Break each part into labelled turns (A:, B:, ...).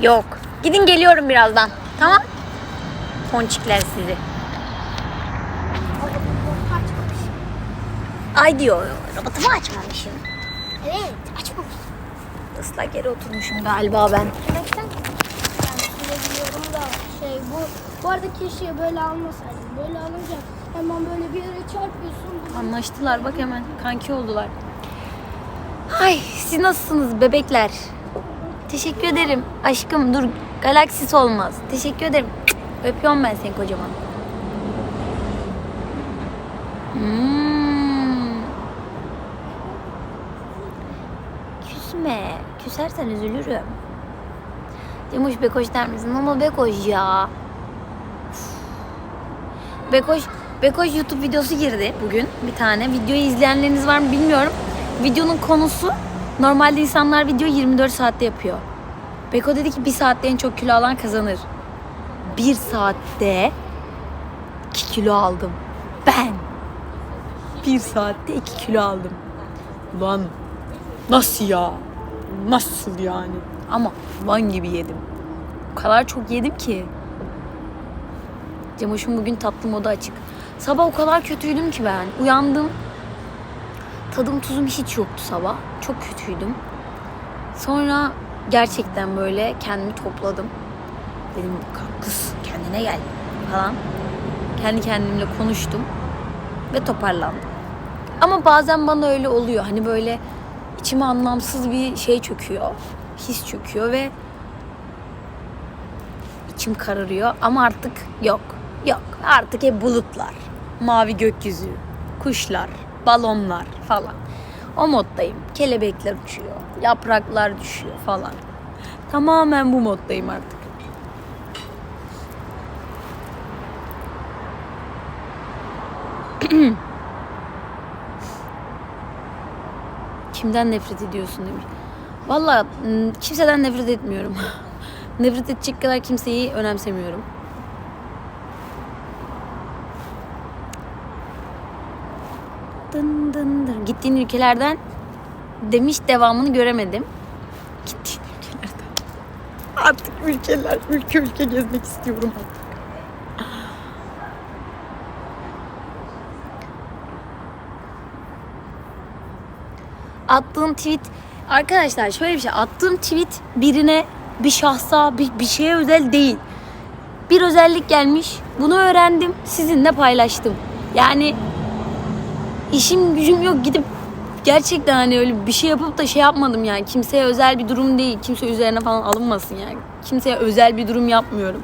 A: Yok. Gidin geliyorum birazdan. Tamam? Ponçikler sizi. Ay diyor. Robotumu açmamışım.
B: Evet açmamış.
A: Islak yere oturmuşum galiba ben.
B: Yemekten da şey bu bu arada keşke böyle almasaydım. Böyle alınca hemen böyle bir yere çarpıyorsun.
A: Anlaştılar bak hemen kanki oldular. Ay siz nasılsınız bebekler? Teşekkür ederim. Aşkım dur galaksis olmaz. Teşekkür ederim. Öpüyorum ben seni kocaman. Hmm. Küsme. Küsersen üzülürüm. Cemuş Bekoş der misin? Ama Bekoş ya. Bekoş, Bekoş YouTube videosu girdi bugün bir tane. Videoyu izleyenleriniz var mı bilmiyorum. Videonun konusu normalde insanlar video 24 saatte yapıyor. Beko dedi ki bir saatte en çok kilo alan kazanır. Bir saatte 2 kilo aldım. Ben. Bir saatte 2 kilo aldım. Lan nasıl ya? Nasıl yani? Ama lan gibi yedim. O kadar çok yedim ki. Cemoş'un bugün tatlı modu açık. Sabah o kadar kötüydüm ki ben. Uyandım. Tadım tuzum hiç yoktu sabah. Çok kötüydüm. Sonra gerçekten böyle kendimi topladım. Dedim kız kendine gel falan. Kendi kendimle konuştum. Ve toparlandım. Ama bazen bana öyle oluyor. Hani böyle içime anlamsız bir şey çöküyor. His çöküyor ve içim kararıyor ama artık yok. Yok. Artık hep bulutlar. Mavi gökyüzü, kuşlar, balonlar falan. O moddayım. Kelebekler uçuyor, yapraklar düşüyor falan. Tamamen bu moddayım artık. Kimden nefret ediyorsun demiş. Valla kimseden nefret etmiyorum. nefret edecek kadar kimseyi önemsemiyorum. Dın dın dın. Gittiğin ülkelerden demiş devamını göremedim. Gittiğin ülkelerden. Artık ülkeler, ülke ülke gezmek istiyorum artık. Attığım tweet arkadaşlar şöyle bir şey attığım tweet birine bir şahsa bir, bir şeye özel değil. Bir özellik gelmiş. Bunu öğrendim. Sizinle paylaştım. Yani işim gücüm yok gidip gerçekten hani öyle bir şey yapıp da şey yapmadım yani. Kimseye özel bir durum değil. Kimse üzerine falan alınmasın yani. Kimseye özel bir durum yapmıyorum.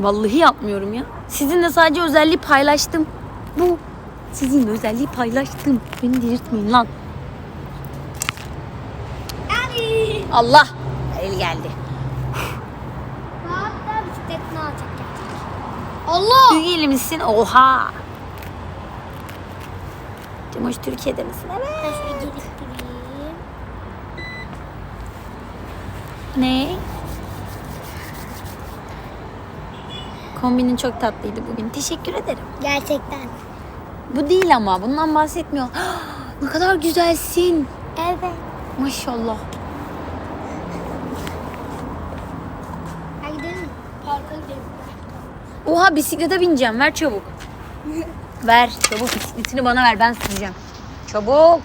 A: Vallahi yapmıyorum ya. Sizinle sadece özelliği paylaştım. Bu. Sizin özelliği paylaştım. Beni delirtmeyin lan.
B: Yani.
A: Allah. El geldi.
B: Allah.
A: Üyeli misin? Oha. Cemoş Türkiye'de misin? Evet.
B: Ben şöyle gelip durayım.
A: Ne? Kombinin çok tatlıydı bugün. Teşekkür ederim.
B: Gerçekten.
A: Bu değil ama. Bundan bahsetmiyor. ne kadar güzelsin.
B: Evet.
A: Maşallah.
B: Hadi gidelim? Parka gidelim.
A: Oha bisiklete bineceğim. Ver çabuk. ver. Çabuk bisikletini bana ver. Ben süreceğim. Çabuk.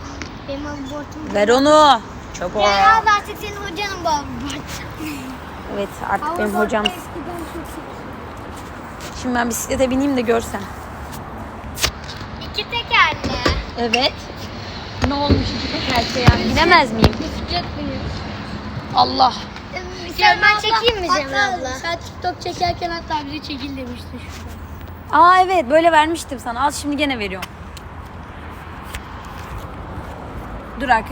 B: Benim abortum.
A: Ver onu. Çabuk.
B: Ya abi artık senin hocanın bu abort.
A: Evet artık benim hocam. Şimdi ben bisiklete bineyim de görsen.
B: İki tekerli.
A: Evet. Ne olmuş iki tekerlekte yani? Binemez miyim?
B: Bisiklet biniyoruz.
A: Allah.
B: Sen ben çekeyim mi Cemre abla? Sen TikTok çekerken hatta bize çekil demiştin şurada.
A: Aa evet böyle vermiştim sana. Al şimdi gene veriyorum. Dur arka